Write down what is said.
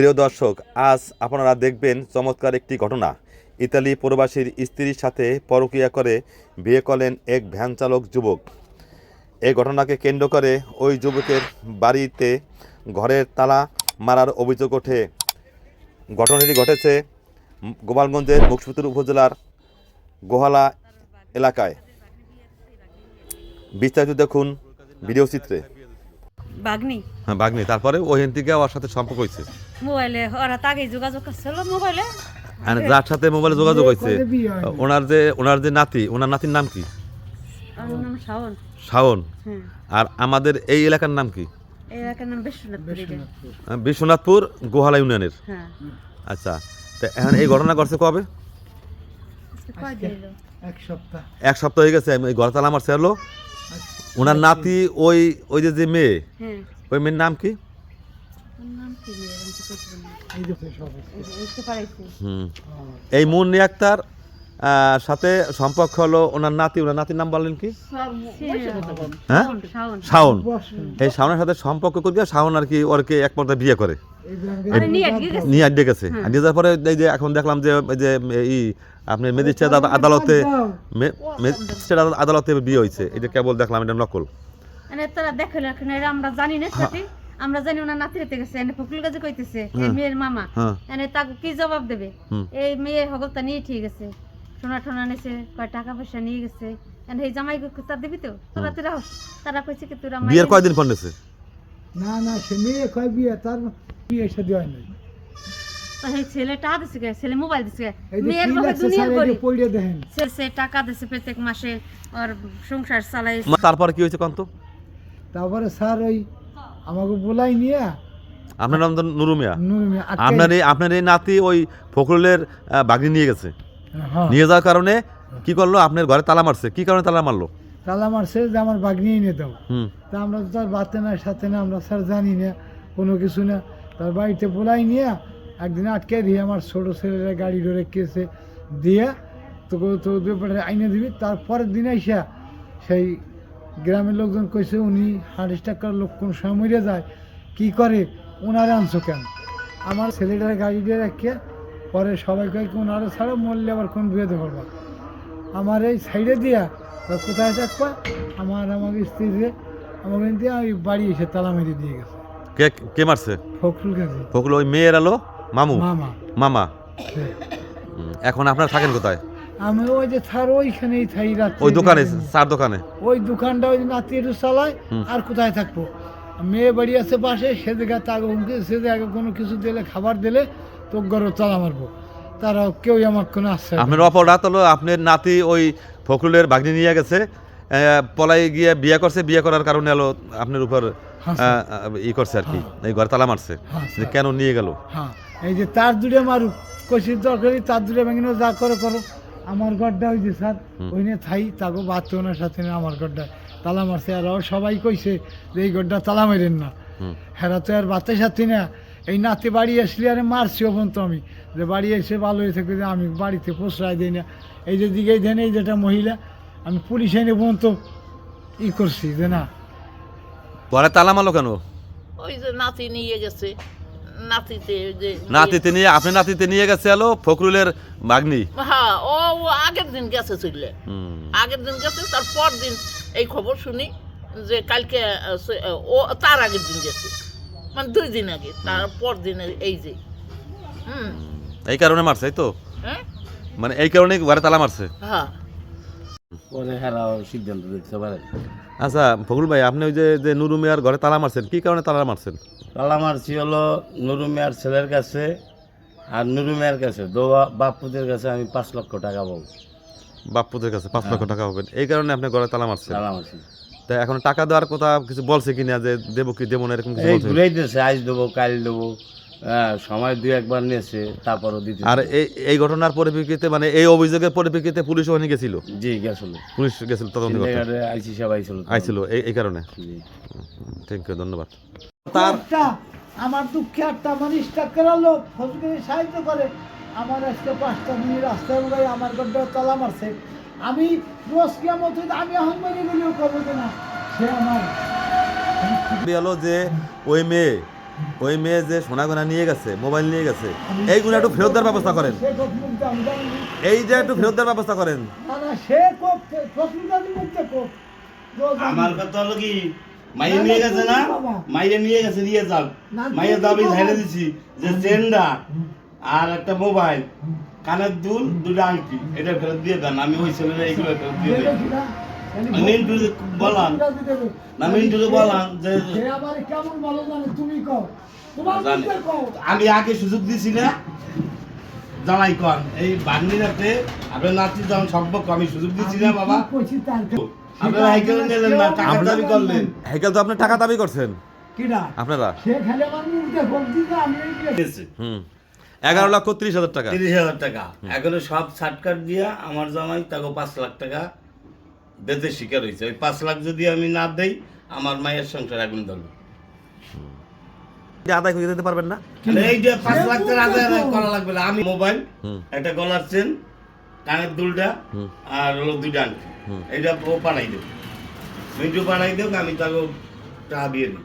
প্রিয় দর্শক আজ আপনারা দেখবেন চমৎকার একটি ঘটনা। ইতালি প্রবাসীর স্ত্রীর সাথে পরকীয়া করে বিয়ে করলেন এক ভ্যান চালক যুবক। এই ঘটনাকে কেন্দ্র করে ওই যুবকের বাড়িতে ঘরের তালা মারার অভিযোগ ওঠে। ঘটনাটি ঘটেছে গোপালগঞ্জের মুকসুদপুর উপজেলার গোহালা এলাকায়। বিস্তারিত দেখুন ভিডিও চিত্রে। বাগনি? হ্যাঁ বাগনি। তারপরে ওইখান থেকে ওর সাথে সম্পর্ক হয়েছে। মোবাইলে ওরা তাকে যোগাযোগ করছিল মোবাইলে? আর যার সাথে মোবাইলে যোগাযোগ হয়েছে ওনার যে ওনার যে নাতি ওনার নাতির নাম কি? শাওন। শাওন। হ্যাঁ। আর আমাদের এই এলাকার নাম কি? বিশ্বনাথপুর গোহালা ইউনিয়নের। হ্যাঁ। আচ্ছা তো এখন এই ঘটনা ঘটছে কবে? আজকে কয় দিন হলো? এক সপ্তাহ। হয়ে গেছে এই ঘর তালা আমার সেরলো ওনার নাতি ওই ওই যে যে মেয়ে হ্যাঁ। ওই মেয়ের নাম কি? এই যে এই যে এই মুন্নি আক্তার সাথে সম্পর্ক হলো ওনার নাতি। ওনার নাতির নাম বললেন কি? হ্যাঁ? শাওন। এই শাওনের সাথে সম্পর্ক করবে শাওন আর কি ওরকে এক পর্যায়ে বিয়ে করে। এই নিয়ে আড্ডে গেছে? আড্ডে যাওয়ার পরে এই যে এখন দেখলাম যে এই যে ই আপনি ম্যাজিস্ট্রেট আদালতে ম্যাজিস্ট্রেট আদালতে বিয়ে হয়েছে। এটা কেবল দেখলাম এটা নকল। মানে তারা দেখলে এখন আমরা জানি না সাথে আমরা জানি ওনার নাতিরেতে গেছে এনে ফকরুল গাছে কইতেছে এই মেয়ের মামা। হ্যাঁ। এনে তাকে কি জবাব দেবে? এই মেয়ে হগলতা নিয়ে ঠিক আছে। সোনা টোনা নিছে কয় টাকা পয়সা নিয়ে গেছে। এনে এই জামাই তার দিবি তো? তোরা তোরা তারা কইছে কি তোরা বিয়ের কয়দিন পর নিয়েছে না না সে মেয়ে কয় বিয়ে তার বিয়ে সাথে হয় নাই। সেই ছেলে টাকা দিছে গে, ছেলে মোবাইল দিছে গে। মেয়ের কি মুখে লাগছে দুনিয়া স্যার করি পড়ে দেখেন। সে টাকা দিছে প্রত্যেক মাসে আর সংসার চালাই তারপর কি হয়েছে কন্ত? তারপরে স্যার ওই আমাকে বলাই নিয়ে আপনার নাম তো নুরু মিয়া। নুর মিয়া আটকাই- আপনার এই আপনার এই নাতি ওই ফখরুলের বাগনি নিয়ে গেছে। হ্যাঁ। নিয়ে যাওয়ার কারণে কি করল? আপনার ঘরে তালা মারছে। কি কারণে তালা মারলো? তালা মারছে যে আমার বাগনি এনে দাও। তা আমরা তো তার বাতে না সাথে না আমরা স্যার জানি না কোনো কিছু না। তার বাড়িতে বলাই নিয়ে একদিন আটকে দিয়ে আমার ছোটো ছেলেরা গাড়ি ধরে কেসে দিয়ে তোকে তো ব্যাপারে আইনে দিবি। তারপরের দিন আইসা সেই গ্রামের লোকজন কইছে উনি হার্ট অ্যাটাক লোক কোন সময় মরে যায়? কি করে? ওনারে আনছো কেন? আমার ছেলেটার গাড়ি দিয়ে রেখে পরে সবাই কয় কি ওনারে ছাড়ো মরলে আবার কোন বিয়ে পারবা আমার এই সাইডে দিয়া কোথায় থাকবা? আমার আমার স্ত্রীরে আমাকে দিয়ে ওই বাড়ি এসে তালা মেরে দিয়ে গেছে। কে কে মারছে? ফখরুল কাছে ফখরুল ওই মেয়ের আলো? মামু? মামা। মামা? হ্যাঁ। এখন আপনারা থাকেন কোথায়? আমি ওই যে থার ওইখানেই থাই রাত্রে ওই দোকানে চার দোকানে? ওই দোকানটা ওই নাতি একটু চালায় আর কোথায় থাকব? মেয়ে বাড়ি আছে পাশে সে জায়গায় তাকে সে জায়গায় কোনো কিছু দিলে খাবার দিলে তো গরো তালা মারবো। তারা কেউই আমার কোনো না। আপনার অপরাধ হলো আপনার নাতি ওই ফখরুলের বাগনি নিয়ে গেছে পলাই গিয়ে বিয়ে করছে বিয়ে করার কারণে হলো আপনার উপর হ্যাঁ, ই করছে আর কি এই ঘরে তালা মারছে। হ্যাঁ, যে কেন নিয়ে গেল? হ্যাঁ এই যে তার দূরে মারুক কষির দরকারি তার দূরে ভেঙে যা করে করো। আমার গড্ডা ওই যে স্যার। ওই নিয়ে থাই তাকে বাচ্চা ওনার সাথে না আমার ঘরটা তালা মারছে আর সবাই কইছে যে এই গড্ডা তালা মেরেন না। হেরা তো আর বাচ্চার সাথে না। এই নাতি বাড়ি আসলে আরে মারছি ওপন তো আমি। যে বাড়ি এসে ভালো হয়েছে যে আমি বাড়িতে পোষায় দিই না। এই যে দিকেই দেন এই যেটা মহিলা আমি পুলিশ এনে পর্যন্ত ই করছি যে না। পরে তালা মালো কেন? ওই যে নাতি নিয়ে গেছে। নাতিতে নিয়ে আপনি নাতিতে নিয়ে গেছে হলো বাগনি হ্যাঁ ও আগের দিন গেছে হুম। আগের দিন গেছে তার পর দিন এই খবর শুনি যে কালকে ও তার আগের দিন গেছে। মানে দুই দিন আগে তারপর দিন এই যে। হুম। এই কারণে মারছে তো? হ্যাঁ? মানে এই কারণে ঘরে তালা মারছে? হ্যাঁ। আচ্ছা ফখরুল ভাই আপনি ওই যে যে নুরু মিয়ার ঘরে তালা মারছেন কি কারণে তালা মারছেন? তালা মারছি হলো নুরু মিয়ার ছেলের কাছে আর নুরু মিয়ার কাছে দোয়া বাপুদের কাছে আমি পাঁচ লক্ষ টাকা পাবো। বাপুদের কাছে পাঁচ লক্ষ টাকা পাবেন। এই কারণে আপনি ঘরে তালা মারছেন। তালা মারছি। তা এখন টাকা দেওয়ার কথা কিছু বলছে কিনা যে দেবো কি দেবো না এরকম কিছু এই বলছে? আজ দেবো কাল দেবো। হ্যাঁ সময় দুই একবার নিয়েছে তারপরও দিতে আর এই এই ঘটনার পরিপ্রেক্ষিতে মানে এই অভিযোগের পরিপ্রেক্ষিতে পুলিশ ওখানে গেছিল? জি গেছিল। পুলিশ গেছিল তদন্ত করতে? আইসি সব আইছিল আইছিল এই এই কারণে? জি। থ্যাংক ইউ ধন্যবাদ। তার আমার দুঃখে একটা মানুষ টাকা লোক ফজলকে সাহায্য করে। আমার আজকে পাঁচটা মিনিট রাস্তায় উড়াই আমার গড্ডা তালা মারছে। আমি রোজ কেমন আমি এখন মেরে গেলেও করব না সে আমার হলো যে ওই মেয়ে ওই মেয়ে যে সোনা গোনা নিয়ে গেছে, মোবাইল নিয়ে গেছে, এইগুলো একটু ফেরত দেওয়ার ব্যবস্থা করেন। এই যে একটু ফেরত দেওয়ার ব্যবস্থা করেন। আমার কথা হলো কি মাইয়ে নিয়ে গেছে না। মাইয়ে নিয়ে গেছে, নিয়ে যাও দিয়ে দাবি দিবো দিছি যে আর একটা মোবাইল, কানের দুল দুটো আংটি, এটা ফেরত দিয়ে দেন, আমি ওই ছেলেরা এইগুলো ফেরত দিয়ে দেই দেখেছি না? জানি আমি মিন্টু বললাম তসলিমটা না মিন্টু বললাম যে কেমন ভালো জানে তুমি কও। আমি আগে সুযোগ দিছি না। জানাই কন এই বান্দিরাতে আপনার নাতি যখন সম্পর্ক আমি সুযোগ দিছি না বাবা। আমি কি কইছি আপনারা সাইকেল নিলেন না টাকা দাবি করলেন। হেকেল তো আপনি টাকা দাবি করছেন। আপনারা? এগারো লক্ষ ত্রিশ হাজার টাকা। তিরিশ হাজার টাকা। এখন সব দিয়া আমার জামাই তাকে পাঁচ লাখ টাকা বেঁধে শিকার হয়েছে। ওই পাঁচ লাখ যদি আমি না দেই আমার মায়ের সংসার আগুন ধরবে। আদায় করে দিতে পারবেন না? এই যে পাঁচ লাখ টাকা আদায় করা লাগবে না। আমি মোবাইল একটা গলার চেন কানের দুলটা আর হলো দুইটা আংটি। এইটা ও পাঠাই দেব। মিন্টু পাঠাই দেব আমি তাকে টাকা দিয়ে দিই।